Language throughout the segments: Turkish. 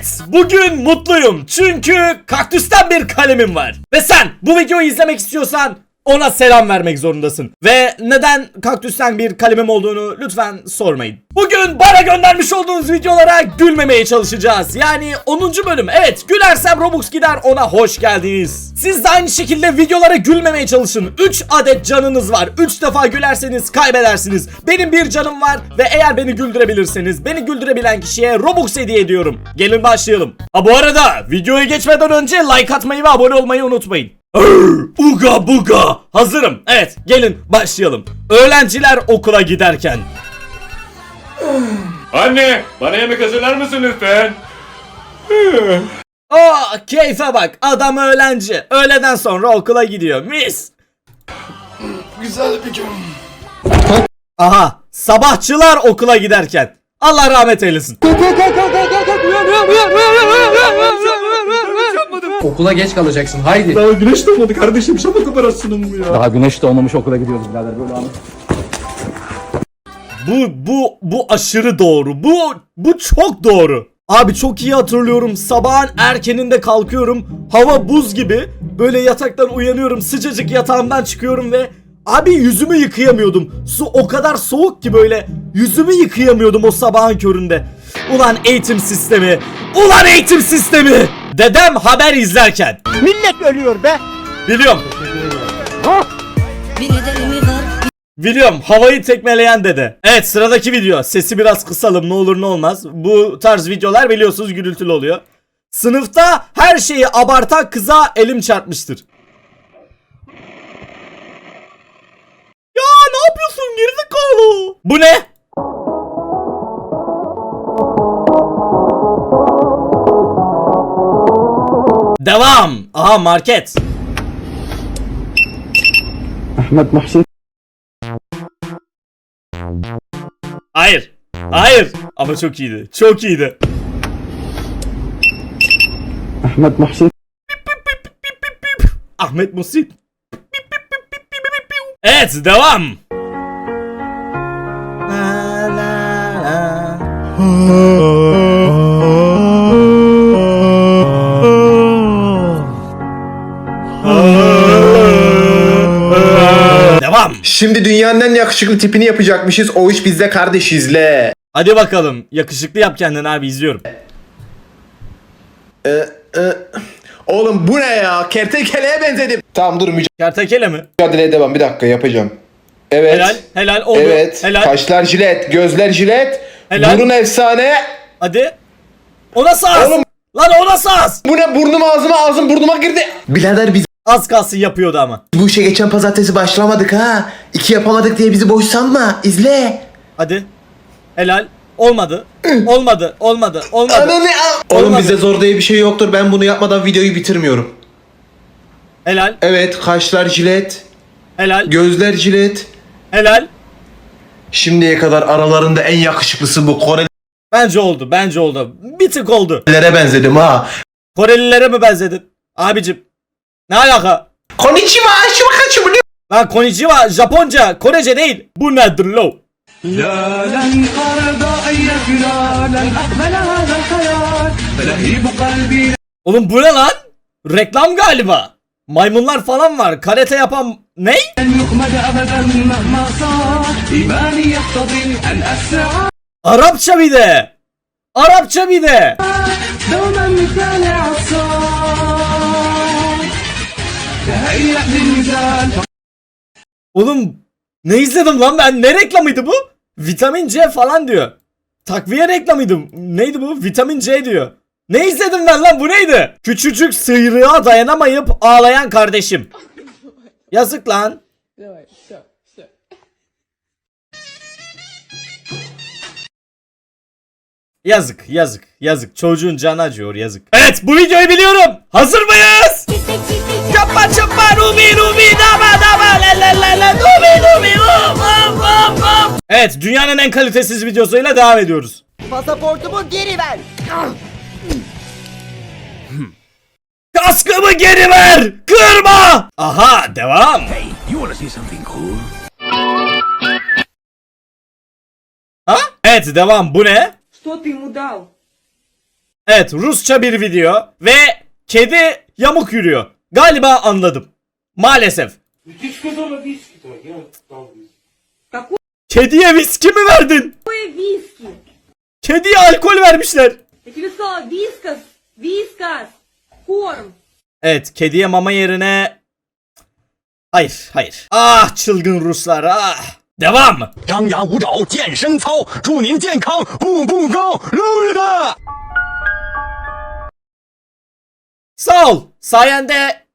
Evet, bugün mutluyum. Çünkü kaktüsten bir kalemim var. Ve sen bu videoyu izlemek istiyorsan ona selam vermek zorundasın. Ve neden kaktüsten bir kalemim olduğunu lütfen sormayın. Bugün bana göndermiş olduğunuz videolara gülmemeye çalışacağız. Yani 10. bölüm. Evet, gülersem Robux gider ona hoş geldiniz. Siz de aynı şekilde videolara gülmemeye çalışın. 3 adet canınız var. 3 defa gülerseniz kaybedersiniz. Benim bir canım var ve eğer beni güldürebilirseniz beni güldürebilen kişiye Robux hediye ediyorum. Gelin başlayalım. Ha bu arada videoya geçmeden önce like atmayı ve abone olmayı unutmayın. Uga buga. Hazırım. Evet gelin başlayalım. Öğrenciler okula giderken. Anne, bana yemek hazırlar mısın lütfen? Aa keyfe bak adam öğlenci. Öğleden sonra okula gidiyor. Mis. Güzel bir gün. Aha sabahçılar okula giderken. Allah rahmet eylesin. Okula geç kalacaksın haydi. Daha güneş doğmadı kardeşim şafak operasyonu mu ya? Daha güneş doğmamış okula gidiyoruz birader böyle anı. Bu bu bu aşırı doğru. Bu bu çok doğru. Abi çok iyi hatırlıyorum. Sabahın erkeninde kalkıyorum. Hava buz gibi. Böyle yataktan uyanıyorum. Sıcacık yatağımdan çıkıyorum ve abi yüzümü yıkayamıyordum. Su o kadar soğuk ki böyle yüzümü yıkayamıyordum o sabahın köründe. Ulan eğitim sistemi. Ulan eğitim sistemi. Dedem haber izlerken. Millet ölüyor be. Biliyorum. Biliyorum havayı tekmeleyen dede. Evet sıradaki video. Sesi biraz kısalım ne olur ne olmaz. Bu tarz videolar biliyorsunuz gürültülü oluyor. Sınıfta her şeyi abartan kıza elim çarpmıştır. Ya ne yapıyorsun gerizekalı? Bu ne? Devam. Aha market. Ahmet Muhsin. Hayır. Hayır. Ama çok iyiydi. Çok iyiydi. Ahmet Muhsin. Ahmet Musit. Evet devam. La, la, la. Şimdi dünyanın en yakışıklı tipini yapacakmışız. O iş bizde kardeşizle. Hadi bakalım. Yakışıklı yap kendini abi izliyorum. Ee, e, oğlum bu ne ya? Kertenkeleye benzedim. Tamam dur Kertekele mi? mücadeleye devam. Bir dakika yapacağım. Evet. Helal. Helal oldu. Evet. Helal. Kaşlar jilet, gözler jilet. Helal. Burun efsane. Hadi. O nasıl az? Oğlum. Lan o nasıl az? Bu ne? Burnum ağzıma, ağzım burnuma girdi. Birader biz Az kalsın yapıyordu ama. bu işe geçen pazartesi başlamadık ha. İki yapamadık diye bizi boş sanma. İzle. Hadi. Helal. Olmadı. Olmadı. Olmadı. Olmadı. Ananı al. Oğlum Olmadı. bizde zor diye bir şey yoktur. Ben bunu yapmadan videoyu bitirmiyorum. Helal. Evet, kaşlar jilet, Helal. gözler jilet. Helal. Şimdiye kadar aralarında en yakışıklısı bu. Korelilere Bence oldu. Bence oldu. Bir tık oldu. benzedim ha. Korelilere mi benzedin? Abicim. Ne alaka? Konnichiwa, shimakachi bu ne? Lan konnichiwa Japonca, Korece değil. Bu nedir lo? لا لن أرضى أن يكلا لن أقبل هذا الخيال فلهيب قلبي Oğlum bu ne lan? Reklam galiba. Maymunlar falan var. Karate yapan ne? لن يخمد أبدا مهما صار إيماني يقتضي أن أسعى Arapça bir de. Arapça bir de. دوما مثال عصار تهيأ للنزال Oğlum ne izledim lan ben? Ne reklamıydı bu? Vitamin C falan diyor. Takviye reklamıydı. Neydi bu? Vitamin C diyor. Ne izledim ben lan bu neydi? Küçücük sıyrığa dayanamayıp ağlayan kardeşim. Yazık lan. Yazık, yazık, yazık. Çocuğun canı acıyor, yazık. Evet, bu videoyu biliyorum. Hazır mıyız? Çapa çapa rubi rubi dama dama la la la la rubi rubi hop hop hop hop. Evet, dünyanın en kalitesiz videosuyla devam ediyoruz. Pasaportumu geri ver. Kaskımı geri ver! Kırma! Aha, devam. Ha? Evet, devam. Bu ne? Что ты ему дал? Evet Rusça bir video ve kedi yamuk yürüyor. Galiba anladım. Maalesef. Kediye viski mi verdin? Kediye alkol vermişler. Evet kediye mama yerine... Hayır hayır. Ah çılgın Ruslar ah. Devam. 张牙舞爪，健身操，祝您健康步步高，乐乐的。Sağ ol. Sayende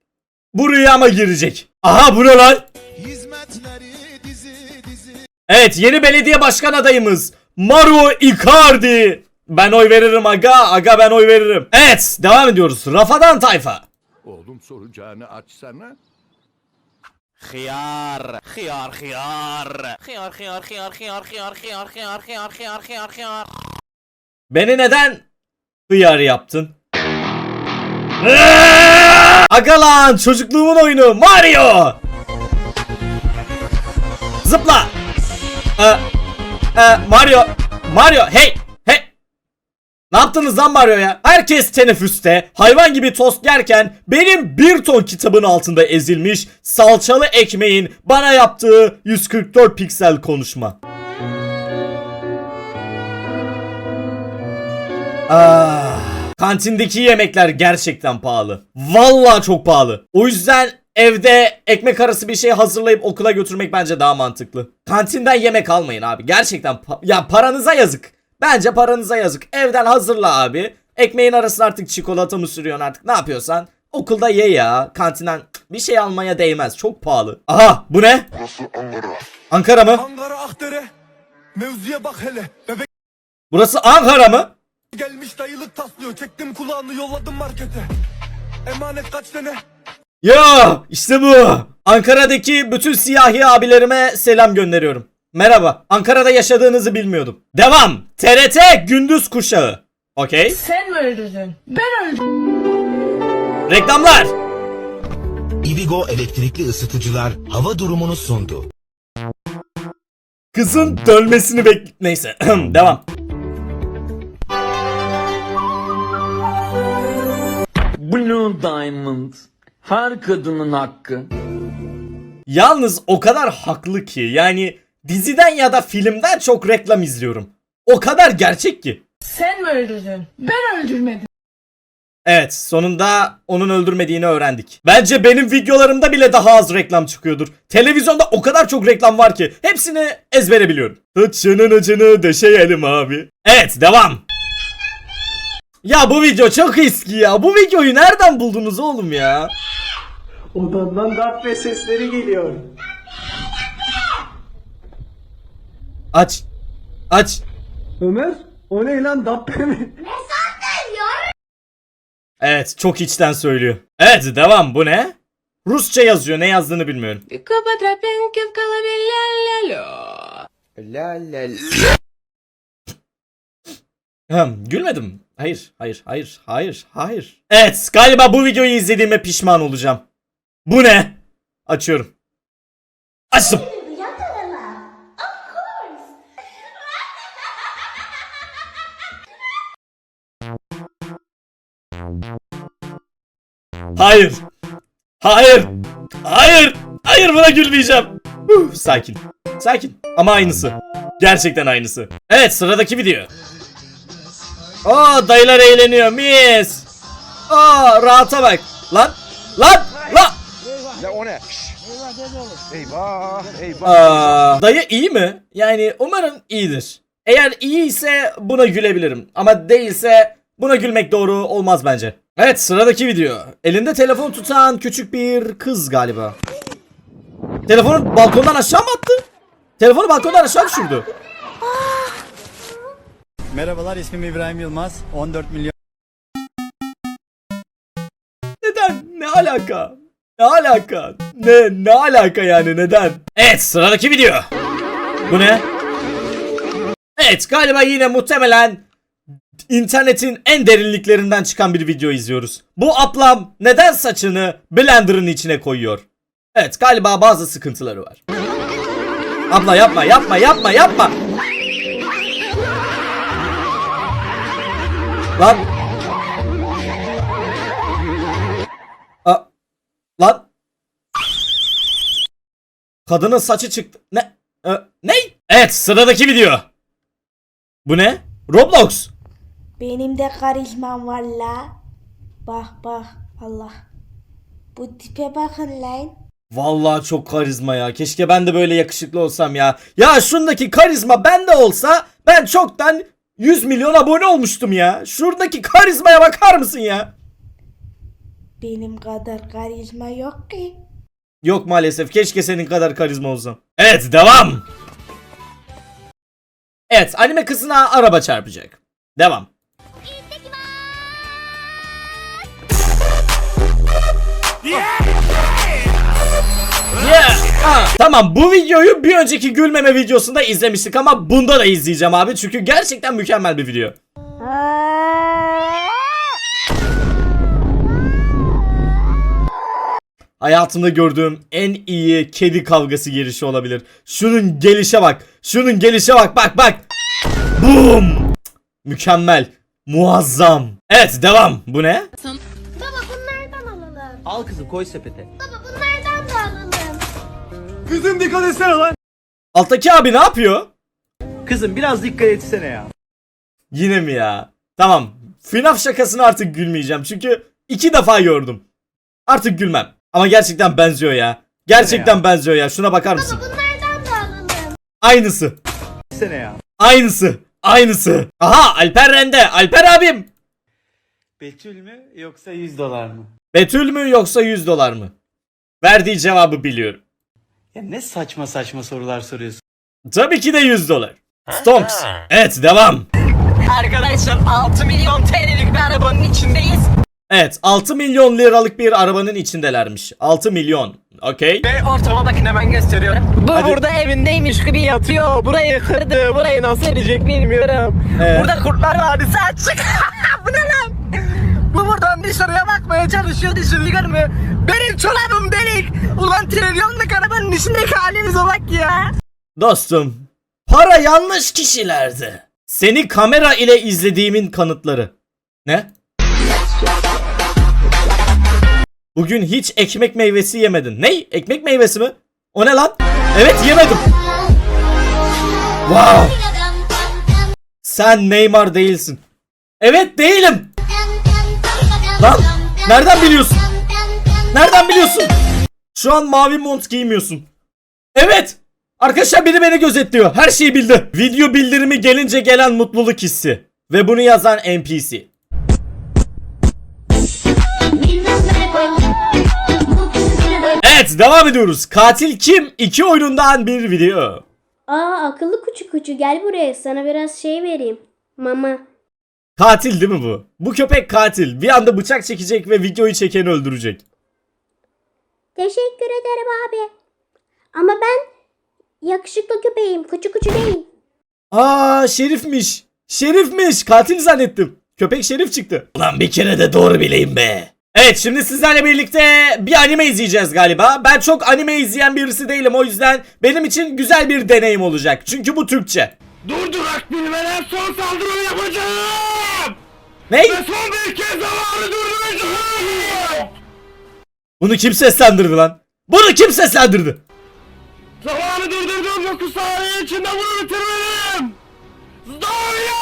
bu rüyama girecek. Aha bu ne lan? Evet yeni belediye başkan adayımız Maru Icardi. Ben oy veririm aga. Aga ben oy veririm. Evet devam ediyoruz. Rafadan tayfa. Oğlum soracağını açsana. Hıyar, hıyar, hıyar. Hıyar, hıyar, hıyar, hıyar, hıyar, hıyar, hıyar, hıyar, hıyar, hıyar, hıyar. Beni neden hıyar yaptın? Aga lan çocukluğumun oyunu Mario. Zıpla. Ee, e, Mario. Mario hey hey. Ne yaptınız lan Mario ya? Herkes teneffüste hayvan gibi tost yerken benim bir ton kitabın altında ezilmiş salçalı ekmeğin bana yaptığı 144 piksel konuşma. Ah, kantindeki yemekler gerçekten pahalı. Vallahi çok pahalı. O yüzden evde ekmek arası bir şey hazırlayıp okula götürmek bence daha mantıklı. Kantinden yemek almayın abi. Gerçekten pa- ya paranıza yazık. Bence paranıza yazık. Evden hazırla abi. Ekmeğin arasına artık çikolata mı sürüyorsun artık ne yapıyorsan. Okulda ye ya. Kantinden bir şey almaya değmez. Çok pahalı. Aha bu ne? Ankara mı? Ankara Akdere. Mevzuya bak hele. Bebek Burası Ankara mı? Gelmiş dayılık taslıyor. Çektim kulağını yolladım markete. Emanet kaç tane? Ya işte bu. Ankara'daki bütün siyahi abilerime selam gönderiyorum. Merhaba. Ankara'da yaşadığınızı bilmiyordum. Devam. TRT gündüz kuşağı. Okey. Sen mi öldürdün? Ben öldürdüm. Reklamlar. Ibigo elektrikli ısıtıcılar hava durumunu sundu. Kızın dönmesini bek... Neyse. Devam. Blue Diamond. Her kadının hakkı. Yalnız o kadar haklı ki. Yani diziden ya da filmden çok reklam izliyorum. O kadar gerçek ki. Sen mi öldürdün? Ben öldürmedim. Evet sonunda onun öldürmediğini öğrendik. Bence benim videolarımda bile daha az reklam çıkıyordur. Televizyonda o kadar çok reklam var ki hepsini ezbere biliyorum. Tut şunun ucunu döşeyelim abi. Evet devam. Ya bu video çok eski ya. Bu videoyu nereden buldunuz oğlum ya? Odandan darp ve sesleri geliyor. Aç. Aç. Ömer o ne lan dabbe mi? Evet çok içten söylüyor. Evet devam bu ne? Rusça yazıyor ne yazdığını bilmiyorum. Gülmedim. Hayır, hayır, hayır, hayır, hayır. Evet, galiba bu videoyu izlediğime pişman olacağım. Bu ne? Açıyorum. Açtım. Hayır. Hayır. Hayır. Hayır buna gülmeyeceğim. Huh, sakin. Sakin. Ama aynısı. Gerçekten aynısı. Evet sıradaki video. Aa dayılar eğleniyor. Mis. Aa rahata bak. Lan. Lan. Lan. Ya o ne? Eyvah eyvah. Aa, dayı iyi mi? Yani umarım iyidir. Eğer iyi ise buna gülebilirim. Ama değilse buna gülmek doğru olmaz bence. Evet sıradaki video. Elinde telefon tutan küçük bir kız galiba. Telefonu balkondan aşağı mı attı? Telefonu balkondan aşağı düşürdü. Merhabalar ismim İbrahim Yılmaz. 14 milyon Neden? Ne alaka? Ne alaka? Ne ne alaka yani neden? Evet sıradaki video. Bu ne? Evet galiba yine muhtemelen internetin en derinliklerinden çıkan bir video izliyoruz. Bu ablam neden saçını blenderın içine koyuyor? Evet galiba bazı sıkıntıları var. Abla yapma yapma yapma yapma. Lan. A Lan. Kadının saçı çıktı. Ne? E ne? Evet sıradaki video. Bu ne? Roblox. Benim de karizmam var la. Bak bak Allah. Bu tipe bakın lan. Vallahi çok karizma ya. Keşke ben de böyle yakışıklı olsam ya. Ya şundaki karizma bende olsa ben çoktan 100 milyon abone olmuştum ya. Şuradaki karizmaya bakar mısın ya? Benim kadar karizma yok ki. Yok maalesef. Keşke senin kadar karizma olsam. Evet devam. Evet anime kızına araba çarpacak. Devam. Yeah. Ah, Tamam bu videoyu bir önceki gülmeme videosunda izlemiştik ama bunda da izleyeceğim abi çünkü gerçekten mükemmel bir video. Hayatımda gördüğüm en iyi kedi kavgası girişi olabilir. Şunun gelişe bak. Şunun gelişe bak. Bak bak. Boom. Mükemmel. Muazzam. Evet devam. Bu ne? Baba bunlardan alalım. Al kızım koy sepete. Baba. Kızım dikkat etsene lan. Alttaki abi ne yapıyor? Kızım biraz dikkat etsene ya. Yine mi ya? Tamam. FNAF şakasını artık gülmeyeceğim. Çünkü iki defa gördüm. Artık gülmem. Ama gerçekten benziyor ya. Gerçekten benziyor ya. Şuna bakar mısın? Bunlardan da alalım. Aynısı. Etsene ya. Aynısı. Aynısı. Aha Alper Rende. Alper abim. Betül mü yoksa 100 dolar mı? Betül mü yoksa 100 dolar mı? Verdiği cevabı biliyorum. Ya ne saçma saçma sorular soruyorsun. Tabii ki de 100 dolar. Stonks. Evet devam. Arkadaşlar 6 milyon TL'lik bir arabanın içindeyiz. Evet 6 milyon liralık bir arabanın içindelermiş. 6 milyon. Okey. Ve ortama bakın hemen gösteriyorum. Bu Hadi. burada evindeymiş gibi yatıyor. Burayı kırdı. Burayı nasıl edecek bilmiyorum. Ee? Burada kurtlar vadisi açık. Bu ne lan? Bu buradan dışarıya bakmaya çalışıyor dışarı mı? Benim çorabım delik. Ulan trilyonluk arabanın içindeki halimize bak ya. Dostum. Para yanlış kişilerde. Seni kamera ile izlediğimin kanıtları. Ne? Bugün hiç ekmek meyvesi yemedin. Ney? Ekmek meyvesi mi? O ne lan? Evet yemedim. Wow. Sen Neymar değilsin. Evet değilim. Lan nereden biliyorsun? Nereden biliyorsun? Şu an mavi mont giymiyorsun. Evet. Arkadaşlar biri beni gözetliyor. Her şeyi bildi. Video bildirimi gelince gelen mutluluk hissi. Ve bunu yazan NPC. Evet devam ediyoruz. Katil kim? İki oyunundan bir video. Aa akıllı kuçu kuçu gel buraya sana biraz şey vereyim. Mama. Katil değil mi bu? Bu köpek katil. Bir anda bıçak çekecek ve videoyu çekeni öldürecek. Teşekkür ederim abi. Ama ben yakışıklı köpeğim kuçu kuçu değil. Aa şerifmiş. Şerifmiş. Katil zannettim. Köpek şerif çıktı. Ulan bir kere de doğru bileyim be. Evet şimdi sizlerle birlikte bir anime izleyeceğiz galiba. Ben çok anime izleyen birisi değilim o yüzden benim için güzel bir deneyim olacak. Çünkü bu Türkçe. Durdurak bilmeden son saldırımı yapacağım. Ne? Ve son bir kez zamanı durduracağım. Bunu kim seslendirdi lan? Bunu kim seslendirdi? Zamanı durdurdum 9 saniye içinde bunu bitirmeliyim. Zarya!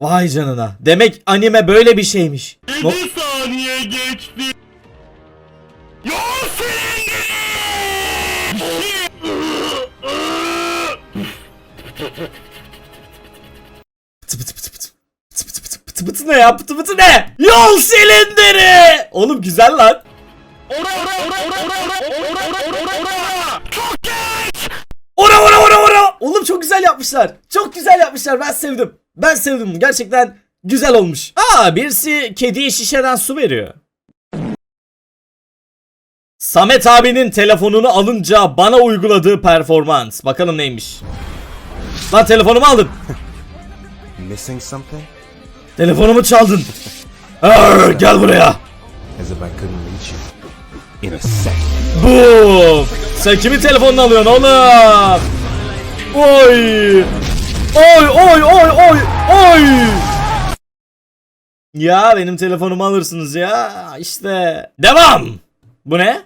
Vay canına. Demek anime böyle bir şeymiş. No- 7 saniye geçti. Yol Pıtı pıtı ne ya? Pıtı pıtı ne? Yol silindiri! Oğlum güzel lan. Ora ora ora ora ora ora ora ora ora ora. Çok geç. Ora ora ora ora. Oğlum çok güzel yapmışlar. Çok güzel yapmışlar. Ben sevdim. Ben sevdim. Gerçekten güzel olmuş. Aa birisi kediye şişeden su veriyor. Samet abinin telefonunu alınca bana uyguladığı performans. Bakalım neymiş. Lan telefonumu aldın. Missing something? Telefonumu çaldın. Arr, gel buraya. Boom. Sen kimin telefonunu alıyorsun oğlum? Oy. Oy oy oy oy oy. Ya benim telefonumu alırsınız ya. İşte. Devam. Bu ne?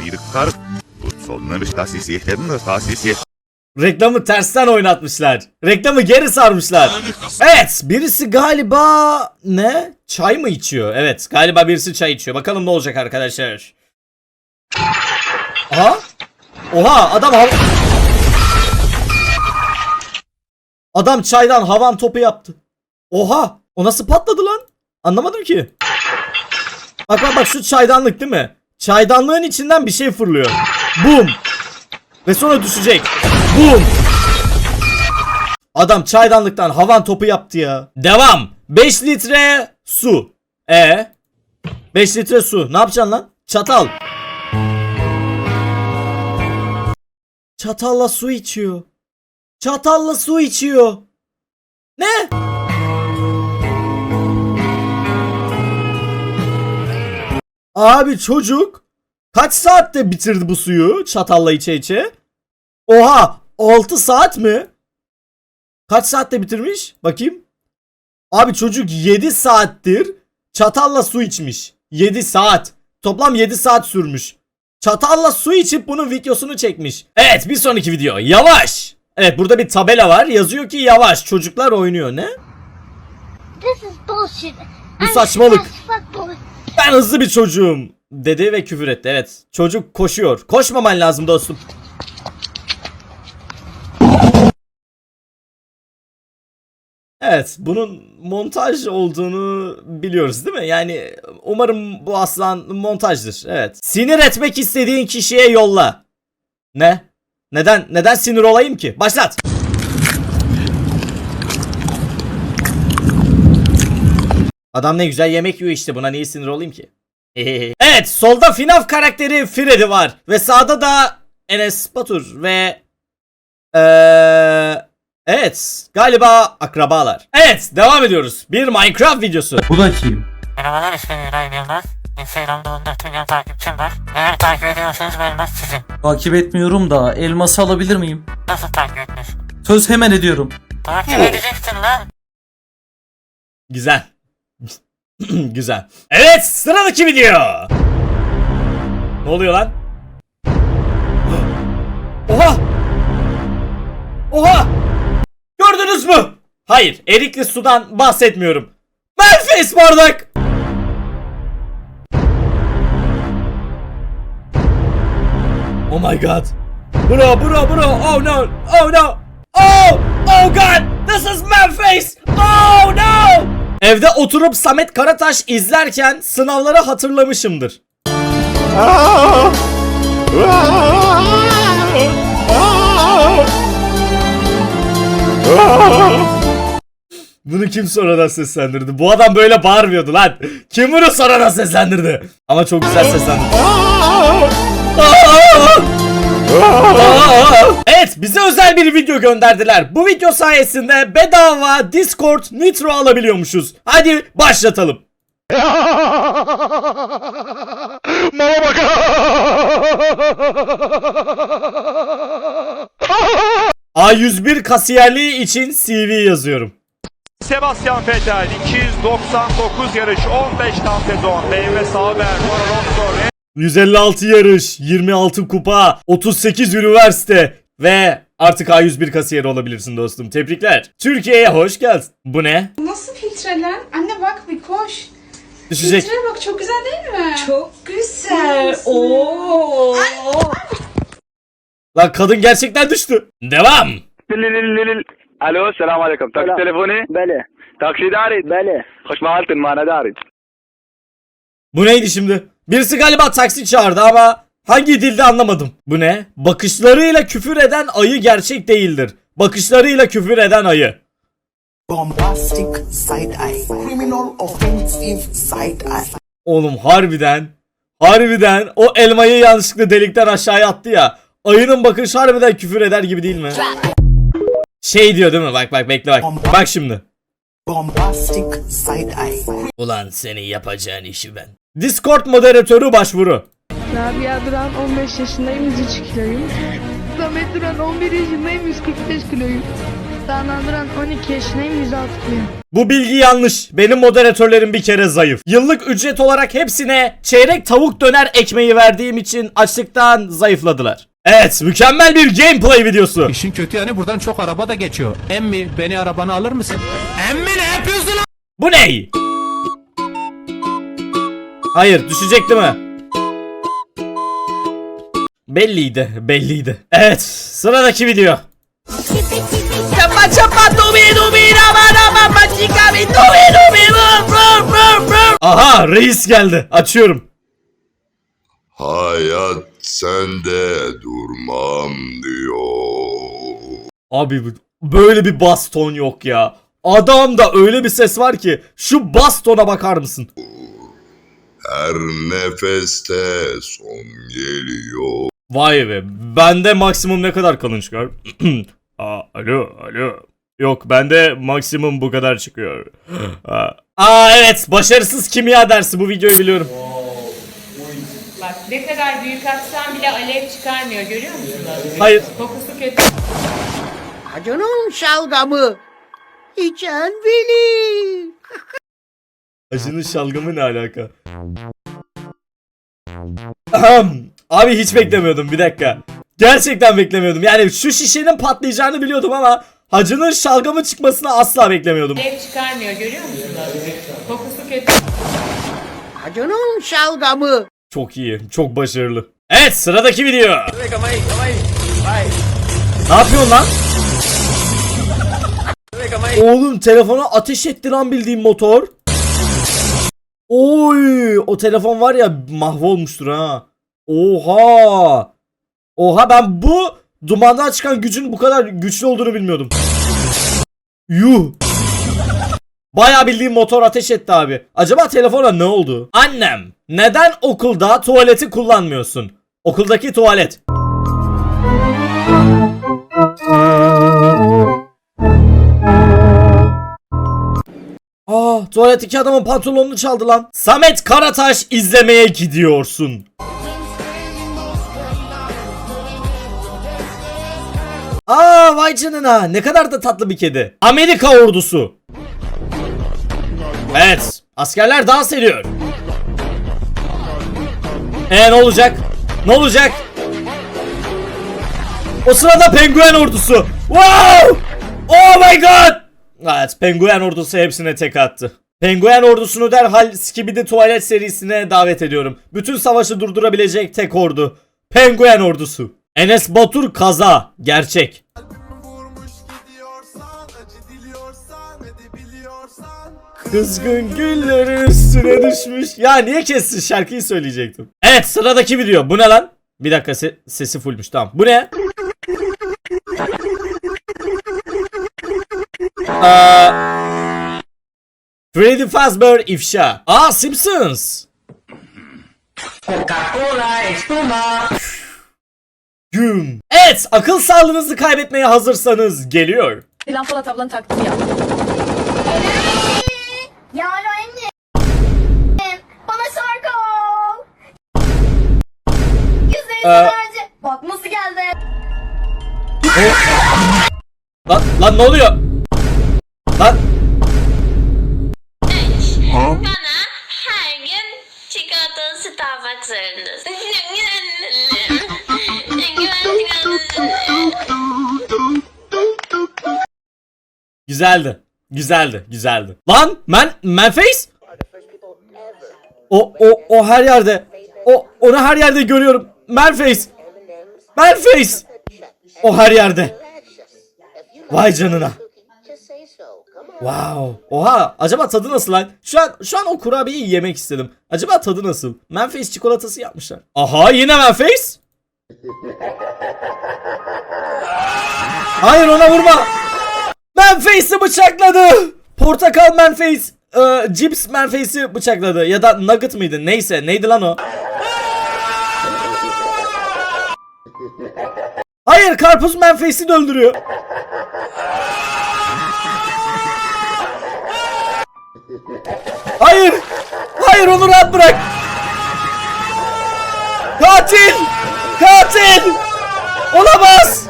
Bir kar. Bu sonları tasisiyetten de tasisiyetten. Reklamı tersten oynatmışlar. Reklamı geri sarmışlar. Evet birisi galiba ne? Çay mı içiyor? Evet galiba birisi çay içiyor. Bakalım ne olacak arkadaşlar. Aha. Oha adam hav- Adam çaydan havan topu yaptı. Oha o nasıl patladı lan? Anlamadım ki. Bak bak bak şu çaydanlık değil mi? Çaydanlığın içinden bir şey fırlıyor. Boom. Ve sonra düşecek. Boom. Adam çaydanlıktan havan topu yaptı ya. Devam. 5 litre su. E 5 litre su. Ne yapacaksın lan? Çatal. Çatalla su içiyor. Çatalla su içiyor. Ne? Abi çocuk kaç saatte bitirdi bu suyu çatalla içe içe? Oha 6 saat mi? Kaç saatte bitirmiş? Bakayım. Abi çocuk 7 saattir çatalla su içmiş. 7 saat. Toplam 7 saat sürmüş. Çatalla su içip bunun videosunu çekmiş. Evet bir sonraki video. Yavaş. Evet burada bir tabela var. Yazıyor ki yavaş. Çocuklar oynuyor. Ne? This is bullshit. Bu saçmalık. Ben hızlı bir çocuğum. Dedi ve küfür etti. Evet. Çocuk koşuyor. Koşmaman lazım dostum. Evet, bunun montaj olduğunu biliyoruz değil mi? Yani umarım bu aslan montajdır. Evet. Sinir etmek istediğin kişiye yolla. Ne? Neden neden sinir olayım ki? Başlat. Adam ne güzel yemek yiyor işte buna niye sinir olayım ki? evet solda FNAF karakteri Freddy var. Ve sağda da Enes Batur ve eee Evet galiba akrabalar. Evet devam ediyoruz. Bir Minecraft videosu. Bu da kim? Merhabalar ismim İbrahim Yılmaz. Instagram'da 14 milyon takipçim var. Eğer takip ediyorsanız vermez sizin. Takip etmiyorum da elması alabilir miyim? Nasıl takip etmiyorsun? Söz hemen ediyorum. Takip edeceksin lan. Güzel. Güzel. Evet sıradaki video. Ne oluyor lan? Oha! Oha! Gördünüz mü? Hayır, erikli sudan bahsetmiyorum. Melface bardak! Oh my god. Bro, bro, bro. Oh no. Oh no. Oh! Oh god! This is Memphis! Oh no! Evde oturup Samet Karataş izlerken sınavları hatırlamışımdır. Bunu kim sonradan seslendirdi? Bu adam böyle bağırmıyordu lan. Kim bunu sonradan seslendirdi? Ama çok güzel seslendirdi. Evet bize özel bir video gönderdiler. Bu video sayesinde bedava Discord Nitro alabiliyormuşuz. Hadi başlatalım. Mama bak. A101 kasiyerliği için CV yazıyorum. Sebastian Vettel 299 yarış 15 tam sezon. BMW Sauber, Toro Rosso, 156 yarış, 26 kupa, 38 üniversite ve artık A101 kasiyeri olabilirsin dostum. Tebrikler. Türkiye'ye hoş geldin. Bu ne? Nasıl filtreler? Anne bak bir koş. Düşecek. bak çok güzel değil mi? Çok Güzel. Oo. Lan kadın gerçekten düştü. Devam. الو السلام عليكم تاكسي تليفوني Bele. تاكسي داري Bele. خش مهالتن ما انا داري Bu neydi şimdi? Birisi galiba taksi çağırdı ama hangi dilde anlamadım. Bu ne? Bakışlarıyla küfür eden ayı gerçek değildir. Bakışlarıyla küfür eden ayı. Bombastic side eye. Criminal offensive side eye. Oğlum harbiden harbiden o elmayı yanlışlıkla delikten aşağıya attı ya. Ayının bakış harbiden küfür eder gibi değil mi? Şey diyor değil mi? Bak bak bekle bak. Bak şimdi. Bombastic side eye. Ulan senin yapacağın işi ben. Discord moderatörü başvuru. Rabia Duran 15 yaşındayım 103 kiloyum. Samet Duran 11 yaşındayım 145 kiloyum. Daha duran 12 yaşındayım 106 kilo. Bu bilgi yanlış. Benim moderatörlerim bir kere zayıf. Yıllık ücret olarak hepsine çeyrek tavuk döner ekmeği verdiğim için açlıktan zayıfladılar. Evet, mükemmel bir gameplay videosu. İşin kötü yanı buradan çok araba da geçiyor. Emmi beni arabana alır mısın? Emmi ne yapıyorsun lan? Bu ne? Hayır, düşecek değil mi? Belliydi, belliydi. Evet, sıradaki video. Çapa çapa dubi dubi rama rama patika bi dubi dubi vur vur vur vur. Aha, reis geldi. Açıyorum. Hayat sende durmam diyor. Abi böyle bir bas ton yok ya. Adamda öyle bir ses var ki şu bas tona bakar mısın? Her nefeste son geliyor. Vay be. Bende maksimum ne kadar kalın çıkar? Aa, alo alo. Yok bende maksimum bu kadar çıkıyor. Aa, Aa evet başarısız kimya dersi bu videoyu biliyorum. Ne kadar büyük atsan bile alev çıkarmıyor görüyor musunuz? Hayır. Kokusu kötü. Acının şalgamı. İçen bilir. Acının şalgamı ne alaka? Ahem. Abi hiç beklemiyordum bir dakika. Gerçekten beklemiyordum. Yani şu şişenin patlayacağını biliyordum ama hacının şalgamı çıkmasını asla beklemiyordum. Alev çıkarmıyor görüyor musunuz? Kokusu kötü. Acının şalgamı. Çok iyi, çok başarılı. Evet sıradaki video. Ne yapıyorsun lan? Oğlum telefona ateş etti lan bildiğin motor. Oy, o telefon var ya mahvolmuştur ha. Oha. Oha ben bu dumandan çıkan gücün bu kadar güçlü olduğunu bilmiyordum. Yuh. Bayağı bildiğim motor ateş etti abi. Acaba telefona ne oldu? Annem, neden okulda tuvaleti kullanmıyorsun? Okuldaki tuvalet. Aa, tuvaletteki adamın pantolonunu çaldı lan. Samet Karataş izlemeye gidiyorsun. Aa vay canına ne kadar da tatlı bir kedi. Amerika ordusu. Evet askerler dans ediyor. E ne olacak? Ne olacak? O sırada penguen ordusu. Wow! Oh my god! Evet penguen ordusu hepsine tek attı. Penguen ordusunu derhal Skibidi Tuvalet serisine davet ediyorum. Bütün savaşı durdurabilecek tek ordu. Penguen ordusu. Enes Batur kaza. Gerçek. Kızgın güllerin üstüne düşmüş. Ya niye kestin şarkıyı söyleyecektim. Evet sıradaki video. Bu ne lan? Bir dakika se- sesi fullmuş tamam. Bu ne? Aa, Freddy Fazbear ifşa. Aa Simpsons. Coca-Cola, espuma. Güm. Evet akıl sağlığınızı kaybetmeye hazırsanız geliyor. Plan Polat ablanın taktiği yap. Ya Ee, Bak nasıl geldi. Lan, lan ne oluyor? Lan Bana her gün çikolatalı zorundasın. güzeldi. Güzeldi, güzeldi. Lan man Manface? O o o her yerde. O onu her yerde görüyorum. Manface. Manface. O her yerde. Vay canına. Wow. Oha. Acaba tadı nasıl lan? Şu an şu an o kurabiyeyi yemek istedim. Acaba tadı nasıl? Manface çikolatası yapmışlar. Aha yine Manface. Hayır ona vurma. Manface'i bıçakladı. Portakal Manface. E, Cips Manface'i bıçakladı. Ya da Nugget mıydı? Neyse. Neydi lan o? Hayır karpuz de öldürüyor. Hayır. Hayır onu rahat bırak. Katil. Katil. Olamaz.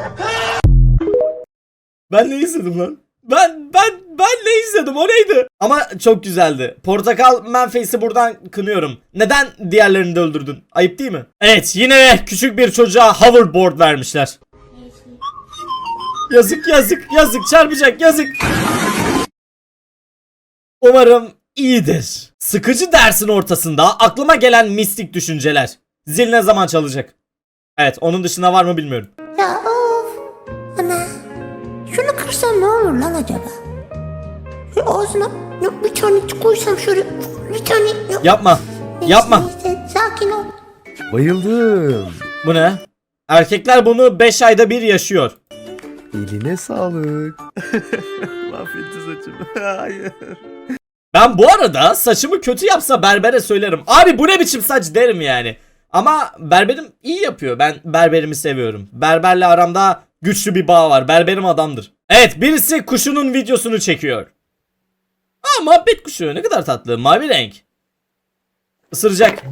Ben ne izledim lan? Ben ben ben ne izledim o neydi? Ama çok güzeldi. Portakal Manface'i buradan kınıyorum. Neden diğerlerini de öldürdün? Ayıp değil mi? Evet yine küçük bir çocuğa hoverboard vermişler. Yazık yazık yazık çarpacak yazık. Umarım iyidir. Sıkıcı dersin ortasında aklıma gelen mistik düşünceler. Zil ne zaman çalacak? Evet onun dışında var mı bilmiyorum. Ya of. Ana. Şunu kırsam ne olur lan acaba? Şu ağzına yok bir tane koysam şöyle bir tane yok. Yapma. Neyse, Yapma. neyse, sakin ol. Bayıldım. Bu ne? Erkekler bunu 5 ayda bir yaşıyor. Eline sağlık. Mahvetti saçımı. Hayır. Ben bu arada saçımı kötü yapsa berbere söylerim. Abi bu ne biçim saç derim yani. Ama berberim iyi yapıyor. Ben berberimi seviyorum. Berberle aramda güçlü bir bağ var. Berberim adamdır. Evet birisi kuşunun videosunu çekiyor. Aa muhabbet kuşu ne kadar tatlı. Mavi renk. Isıracak.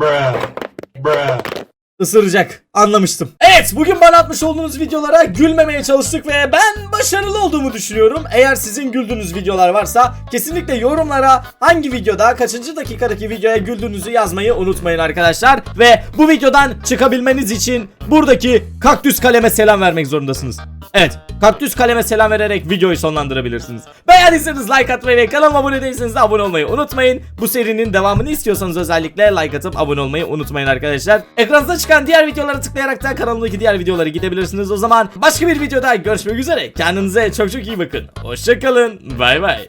Isıracak. Anlamıştım. Evet bugün bana atmış olduğunuz videolara gülmemeye çalıştık ve ben başarılı olduğumu düşünüyorum. Eğer sizin güldüğünüz videolar varsa kesinlikle yorumlara hangi videoda kaçıncı dakikadaki videoya güldüğünüzü yazmayı unutmayın arkadaşlar. Ve bu videodan çıkabilmeniz için buradaki kaktüs kaleme selam vermek zorundasınız. Evet kaktüs kaleme selam vererek videoyu sonlandırabilirsiniz. Beğendiyseniz like atmayı ve kanalıma abone değilseniz de abone olmayı unutmayın. Bu serinin devamını istiyorsanız özellikle like atıp abone olmayı unutmayın arkadaşlar. Ekranınızda çıkan diğer videolara tıklayarak da kanalımdaki diğer videolara gidebilirsiniz. O zaman başka bir videoda görüşmek üzere. Kendinize çok çok iyi bakın. Hoşçakalın. Bay bay.